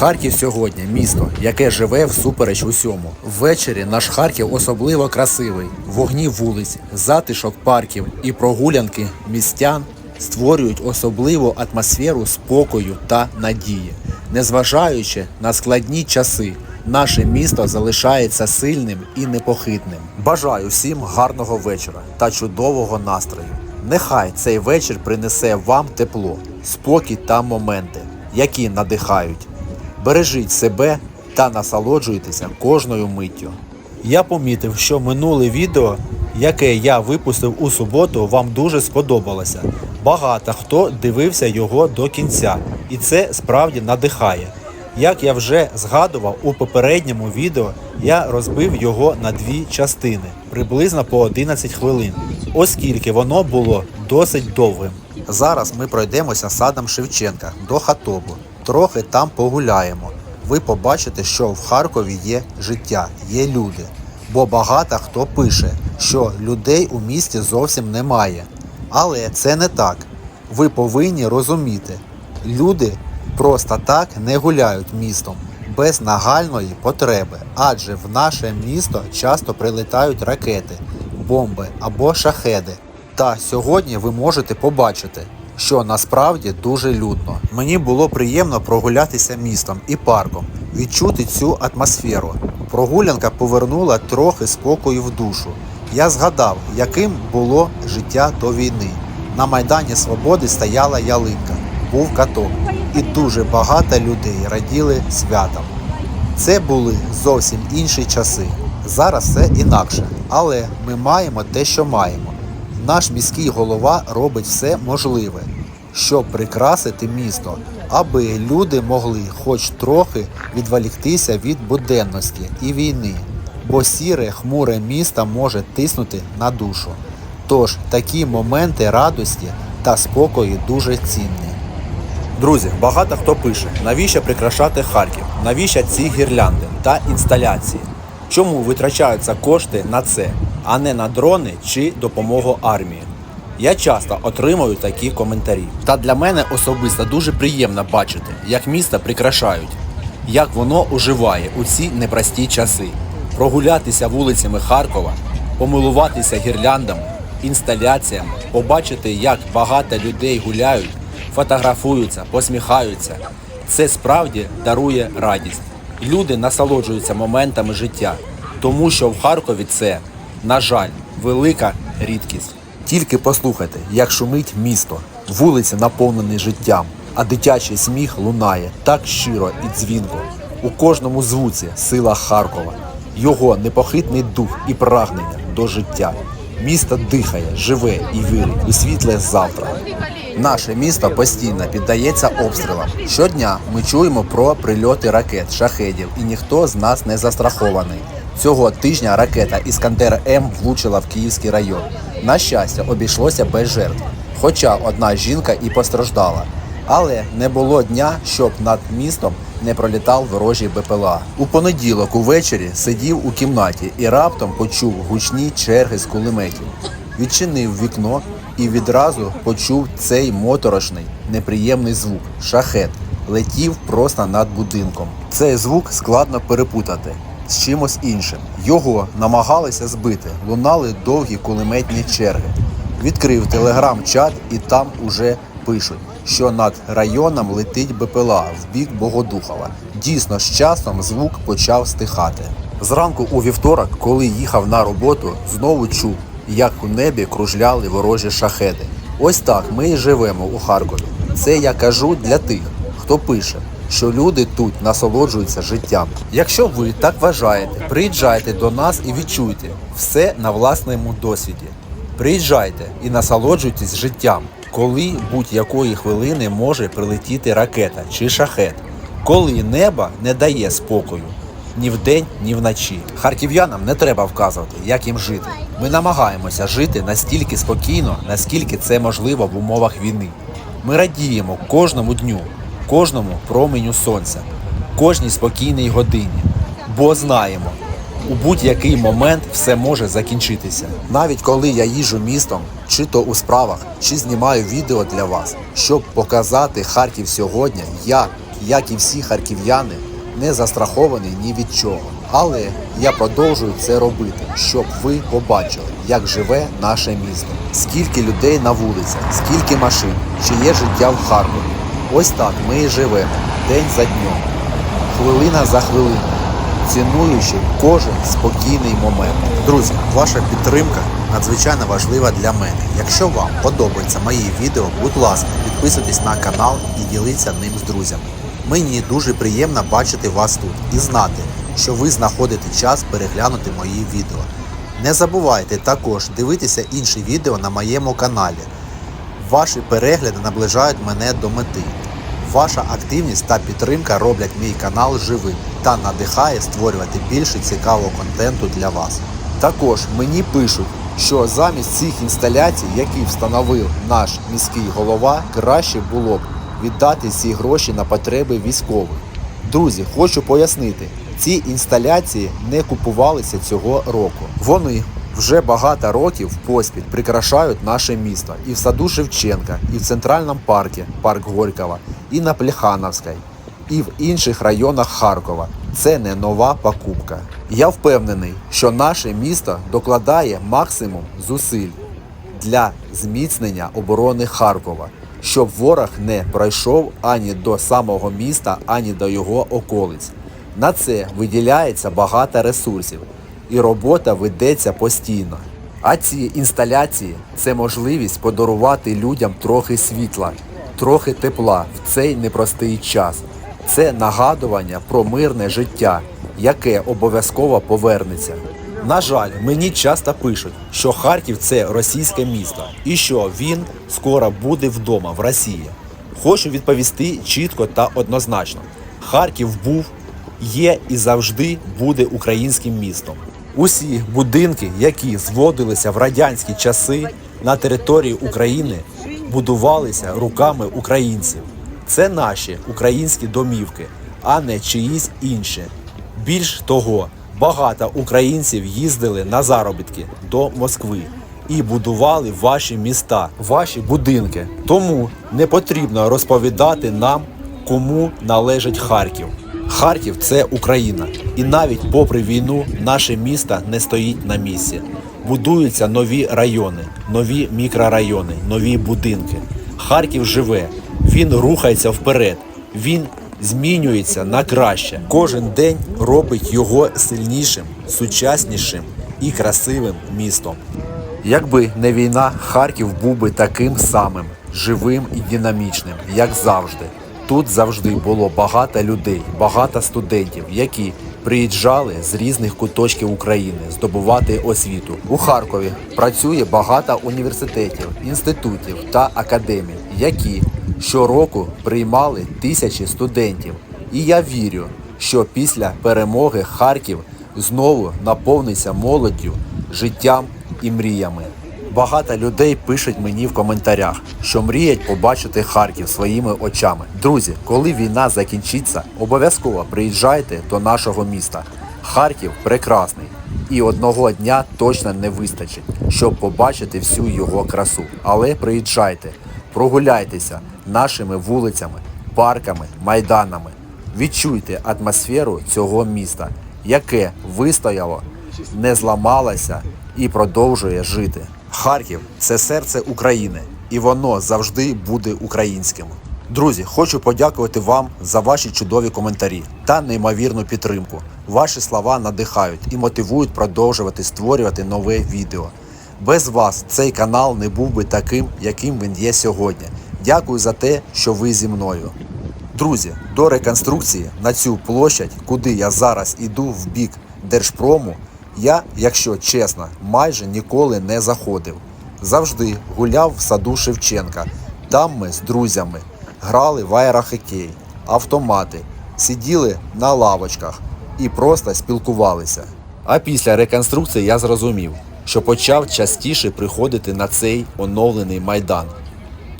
Харків сьогодні місто, яке живе всупереч усьому. Ввечері наш Харків особливо красивий. Вогні вулиць, затишок парків і прогулянки містян створюють особливу атмосферу спокою та надії. Незважаючи на складні часи, наше місто залишається сильним і непохитним. Бажаю всім гарного вечора та чудового настрою. Нехай цей вечір принесе вам тепло, спокій та моменти, які надихають. Бережіть себе та насолоджуйтеся кожною миттю. Я помітив, що минуле відео, яке я випустив у суботу, вам дуже сподобалося. Багато хто дивився його до кінця, і це справді надихає. Як я вже згадував у попередньому відео, я розбив його на дві частини, приблизно по 11 хвилин, оскільки воно було досить довгим. Зараз ми пройдемося садом Шевченка до Хатобу. Трохи там погуляємо. Ви побачите, що в Харкові є життя, є люди. Бо багато хто пише, що людей у місті зовсім немає. Але це не так. Ви повинні розуміти, люди просто так не гуляють містом без нагальної потреби, адже в наше місто часто прилітають ракети, бомби або шахеди. Та сьогодні ви можете побачити, що насправді дуже людно. Мені було приємно прогулятися містом і парком, відчути цю атмосферу. Прогулянка повернула трохи спокою в душу. Я згадав, яким було життя до війни. На Майдані Свободи стояла ялинка, був каток, і дуже багато людей раділи святам. Це були зовсім інші часи. Зараз все інакше, але ми маємо те, що маємо. Наш міський голова робить все можливе, щоб прикрасити місто, аби люди могли хоч трохи відволіктися від буденності і війни, бо сіре, хмуре місто може тиснути на душу. Тож такі моменти радості та спокою дуже цінні. Друзі, багато хто пише, навіщо прикрашати Харків, навіщо ці гірлянди та інсталяції? Чому витрачаються кошти на це, а не на дрони чи допомогу армії? Я часто отримую такі коментарі. Та для мене особисто дуже приємно бачити, як місто прикрашають, як воно оживає у ці непрості часи. Прогулятися вулицями Харкова, помилуватися гірляндами, інсталяціями, побачити, як багато людей гуляють, фотографуються, посміхаються. Це справді дарує радість. Люди насолоджуються моментами життя, тому що в Харкові це, на жаль, велика рідкість. Тільки послухайте, як шумить місто, вулиці наповнені життям, а дитячий сміх лунає так щиро і дзвінко. У кожному звуці сила Харкова, його непохитний дух і прагнення до життя. Місто дихає, живе і вірить у світле завтра. Наше місто постійно піддається обстрілам. Щодня ми чуємо про прильоти ракет, шахедів, і ніхто з нас не застрахований. Цього тижня ракета Іскандер М влучила в Київський район. На щастя, обійшлося без жертв. Хоча одна жінка і постраждала. Але не було дня, щоб над містом не пролітав ворожий БПЛА. У понеділок увечері сидів у кімнаті і раптом почув гучні черги з кулеметів. Відчинив вікно і відразу почув цей моторошний, неприємний звук шахет. Летів просто над будинком. Цей звук складно перепутати з чимось іншим. Його намагалися збити, лунали довгі кулеметні черги. Відкрив телеграм-чат і там уже пишуть, що над районом летить БПЛА в бік Богодухова. Дійсно, з часом звук почав стихати. Зранку у вівторок, коли їхав на роботу, знову чув, як у небі кружляли ворожі шахеди. Ось так ми і живемо у Харкові. Це я кажу для тих, хто пише, що люди тут насолоджуються життям. Якщо ви так вважаєте, приїжджайте до нас і відчуйте все на власному досвіді. Приїжджайте і насолоджуйтесь життям, коли будь-якої хвилини може прилетіти ракета чи шахет, коли небо не дає спокою. Ні вдень, ні вночі. Харків'янам не треба вказувати, як їм жити. Ми намагаємося жити настільки спокійно, наскільки це можливо в умовах війни. Ми радіємо кожному дню, кожному променю сонця, кожній спокійній годині, бо знаємо, у будь-який момент все може закінчитися. Навіть коли я їжджу містом, чи то у справах, чи знімаю відео для вас, щоб показати Харків сьогодні, як як і всі харків'яни, не застрахований ні від чого. Але я продовжую це робити, щоб ви побачили, як живе наше місто, скільки людей на вулицях, скільки машин, чи є життя в Харкові. Ось так ми і живемо день за днем, хвилина за хвилиною, цінуючи кожен спокійний момент. Друзі, ваша підтримка надзвичайно важлива для мене. Якщо вам подобаються мої відео, будь ласка, підписуйтесь на канал і діліться ним з друзями. Мені дуже приємно бачити вас тут і знати, що ви знаходите час переглянути мої відео. Не забувайте також дивитися інші відео на моєму каналі. Ваші перегляди наближають мене до мети. Ваша активність та підтримка роблять мій канал живим та надихає створювати більше цікавого контенту для вас. Також мені пишуть, що замість цих інсталяцій, які встановив наш міський голова, краще було б віддати ці гроші на потреби військових. Друзі, хочу пояснити, ці інсталяції не купувалися цього року. Вони вже багато років поспіль прикрашають наше місто і в саду Шевченка, і в центральному парку, парк Горького, і на Плехановській, і в інших районах Харкова. Це не нова покупка. Я впевнений, що наше місто докладає максимум зусиль для зміцнення оборони Харкова, щоб ворог не пройшов ані до самого міста, ані до його околиць. На це виділяється багато ресурсів, і робота ведеться постійно. А ці інсталяції це можливість подарувати людям трохи світла, трохи тепла в цей непростий час. Це нагадування про мирне життя, яке обов'язково повернеться. На жаль, мені часто пишуть, що Харків це російське місто і що він скоро буде вдома в Росії. Хочу відповісти чітко та однозначно: Харків був, є і завжди буде українським містом. Усі будинки, які зводилися в радянські часи на території України, будувалися руками українців. Це наші українські домівки, а не чиїсь інші. Більш того, багато українців їздили на заробітки до Москви і будували ваші міста, ваші будинки. Тому не потрібно розповідати нам, кому належить Харків. Харків це Україна, і навіть попри війну наше місто не стоїть на місці. Будуються нові райони, нові мікрорайони, нові будинки. Харків живе, він рухається вперед, він змінюється на краще. Кожен день робить його сильнішим, сучаснішим і красивим містом. Якби не війна, Харків був би таким самим живим і динамічним, як завжди. Тут завжди було багато людей, багато студентів, які приїжджали з різних куточків України здобувати освіту. У Харкові працює багато університетів, інститутів та академій, які щороку приймали тисячі студентів. І я вірю, що після перемоги Харків знову наповниться молоддю, життям і мріями. Багато людей пишуть мені в коментарях, що мріють побачити Харків своїми очами. Друзі, коли війна закінчиться, обов'язково приїжджайте до нашого міста. Харків прекрасний, і одного дня точно не вистачить, щоб побачити всю його красу. Але приїжджайте, прогуляйтеся нашими вулицями, парками, майданами. Відчуйте атмосферу цього міста, яке вистояло, не зламалося і продовжує жити. Харків це серце України, і воно завжди буде українським. Друзі, хочу подякувати вам за ваші чудові коментарі та неймовірну підтримку. Ваші слова надихають і мотивують продовжувати створювати нове відео. Без вас цей канал не був би таким, яким він є сьогодні. Дякую за те, що ви зі мною. Друзі, до реконструкції на цю площадь, куди я зараз іду в бік Держпрому, я, якщо чесно, майже ніколи не заходив. Завжди гуляв в саду Шевченка. Там ми з друзями грали в аерохокей, автомати, сиділи на лавочках і просто спілкувалися. А після реконструкції я зрозумів, що почав частіше приходити на цей оновлений майдан,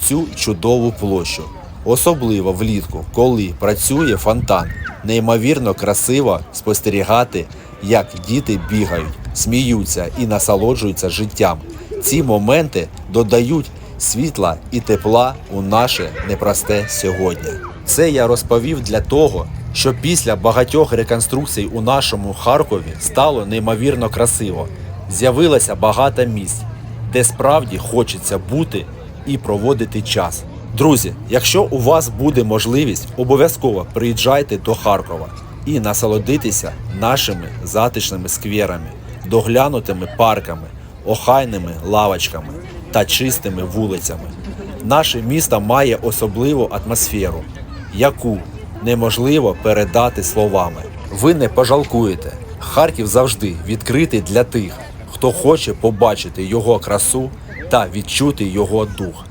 цю чудову площу. Особливо влітку, коли працює фонтан. Неймовірно красиво спостерігати, як діти бігають, сміються і насолоджуються життям. Ці моменти додають світла і тепла у наше непросте сьогодні. Це я розповів для того, що після багатьох реконструкцій у нашому Харкові стало неймовірно красиво. З'явилося багато місць, де справді хочеться бути і проводити час. Друзі, якщо у вас буде можливість, обов'язково приїжджайте до Харкова і насолодитися нашими затишними скверами, доглянутими парками, охайними лавочками та чистими вулицями. Наше місто має особливу атмосферу, яку неможливо передати словами. Ви не пожалкуєте. Харків завжди відкритий для тих, хто хоче побачити його красу та відчути його дух.